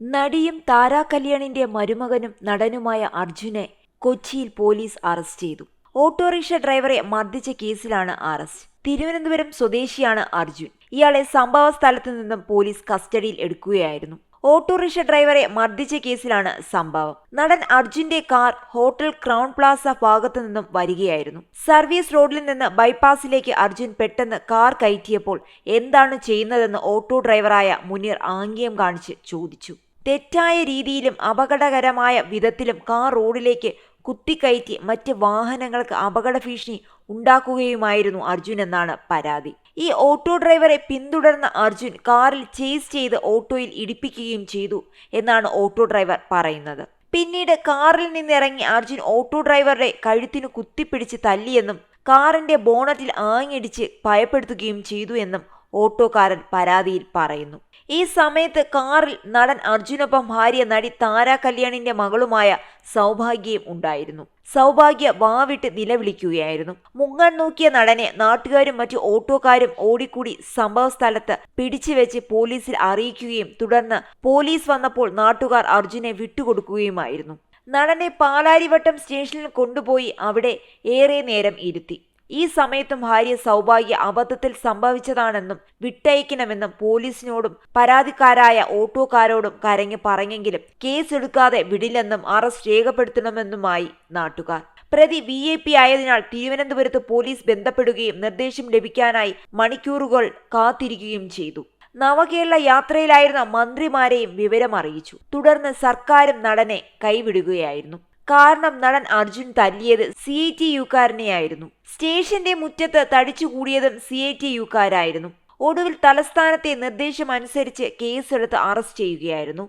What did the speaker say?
നടിയും താരാ കല്യാണിന്റെ മരുമകനും നടനുമായ അർജുനെ കൊച്ചിയിൽ പോലീസ് അറസ്റ്റ് ചെയ്തു. ഓട്ടോറിക്ഷ ഡ്രൈവറെ മർദ്ദിച്ച കേസിലാണ് അറസ്റ്റ്. തിരുവനന്തപുരം സ്വദേശിയാണ് അർജുൻ. ഇയാളെ സംഭവ സ്ഥലത്തു നിന്നും പോലീസ് കസ്റ്റഡിയിൽ എടുക്കുകയായിരുന്നു. ഓട്ടോറിക്ഷ ഡ്രൈവറെ മർദ്ദിച്ച കേസിലാണ് സംഭവം. നടൻ അർജുന്റെ കാർ ഹോട്ടൽ ക്രൗൺ പ്ലാസ ഭാഗത്തു നിന്നും വരികയായിരുന്നു. സർവീസ് റോഡിൽ നിന്ന് ബൈപ്പാസിലേക്ക് അർജുൻ പെട്ടെന്ന് കാർ കയറ്റിയപ്പോൾ എന്താണ് ചെയ്യുന്നതെന്ന് ഓട്ടോ ഡ്രൈവറായ മുനീർ ആംഗ്യം കാണിച്ച് ചോദിച്ചു. തെറ്റായ രീതിയിലും അപകടകരമായ വിധത്തിലും കാർ റോഡിലേക്ക് കുത്തിക്കയറ്റി മറ്റ് വാഹനങ്ങൾക്ക് അപകട ഭീഷണി ഉണ്ടാക്കുകയുമായിരുന്നു അർജുൻ എന്നാണ് പരാതി. ഈ ഓട്ടോ ഡ്രൈവറെ പിന്തുടർന്ന അർജുൻ കാറിൽ ചേസ് ചെയ്ത് ഓട്ടോയിൽ ഇടിപ്പിക്കുകയും ചെയ്തു എന്നാണ് ഓട്ടോ ഡ്രൈവർ പറയുന്നത്. പിന്നീട് കാറിൽ നിന്നിറങ്ങി അർജുൻ ഓട്ടോ ഡ്രൈവറുടെ കഴുത്തിനു കുത്തിപ്പിടിച്ച് തല്ലിയെന്നും കാറിന്റെ ബോണറ്റിൽ ആങ്ങിടിച്ച് ഭയപ്പെടുത്തുകയും ചെയ്തു എന്നും ഓട്ടോക്കാരൻ പരാതിയിൽ പറയുന്നു. ഈ സമയത്ത് കാറിൽ നടൻ അർജുനൊപ്പം ഭാര്യ നടി താര കല്യാണിന്റെ മകളുമായ സൗഭാഗ്യയും ഉണ്ടായിരുന്നു. സൗഭാഗ്യ വാവിട്ട് നിലവിളിക്കുകയായിരുന്നു. മുങ്ങൻ നോക്കിയ നടനെ നാട്ടുകാരും മറ്റു ഓട്ടോക്കാരും ഓടിക്കൂടി സംഭവസ്ഥലത്ത് പിടിച്ചുവെച്ച് പോലീസിൽ അറിയിക്കുകയും തുടർന്ന് പോലീസ് വന്നപ്പോൾ നാട്ടുകാർ അർജുനെ വിട്ടുകൊടുക്കുകയുമായിരുന്നു. നടനെ പാലാരിവട്ടം സ്റ്റേഷനിൽ കൊണ്ടുപോയി അവിടെ ഏറെ നേരം ഇരുത്തി. ഈ സമയത്തും ഭാര്യ സൗഭാഗ്യ അബദ്ധത്തിൽ സംഭവിച്ചതാണെന്നും വിട്ടയക്കണമെന്നും പോലീസിനോടും പരാതിക്കാരായ ഓട്ടോക്കാരോടും കരഞ്ഞ് പറഞ്ഞെങ്കിലും കേസെടുക്കാതെ വിടില്ലെന്നും അറസ്റ്റ് രേഖപ്പെടുത്തണമെന്നുമായി നാട്ടുകാർ. പ്രതി വി ഐ പി ആയതിനാൽ തിരുവനന്തപുരത്ത് പോലീസ് ബന്ധപ്പെടുകയും നിർദ്ദേശം ലഭിക്കാനായി മണിക്കൂറുകൾ കാത്തിരിക്കുകയും ചെയ്തു. നവകേരള യാത്രയിലായിരുന്ന മന്ത്രിമാരെയും വിവരം അറിയിച്ചു തുടർന്ന് സർക്കാരും നടനെ കൈവിടുകയായിരുന്നു. കാരണം നടൻ അർജുൻ തല്ലിയത് സി ഐ ടി യുക്കാരനെയായിരുന്നു സ്റ്റേഷന്റെ മുറ്റത്ത് തടിച്ചുകൂടിയതും സി ഐ ടി യുക്കാരായിരുന്നു ഒടുവിൽ തലസ്ഥാനത്തെ നിർദ്ദേശം നിർദ്ദേശമനുസരിച്ച് കേസെടുത്ത് അറസ്റ്റ് ചെയ്യുകയായിരുന്നു.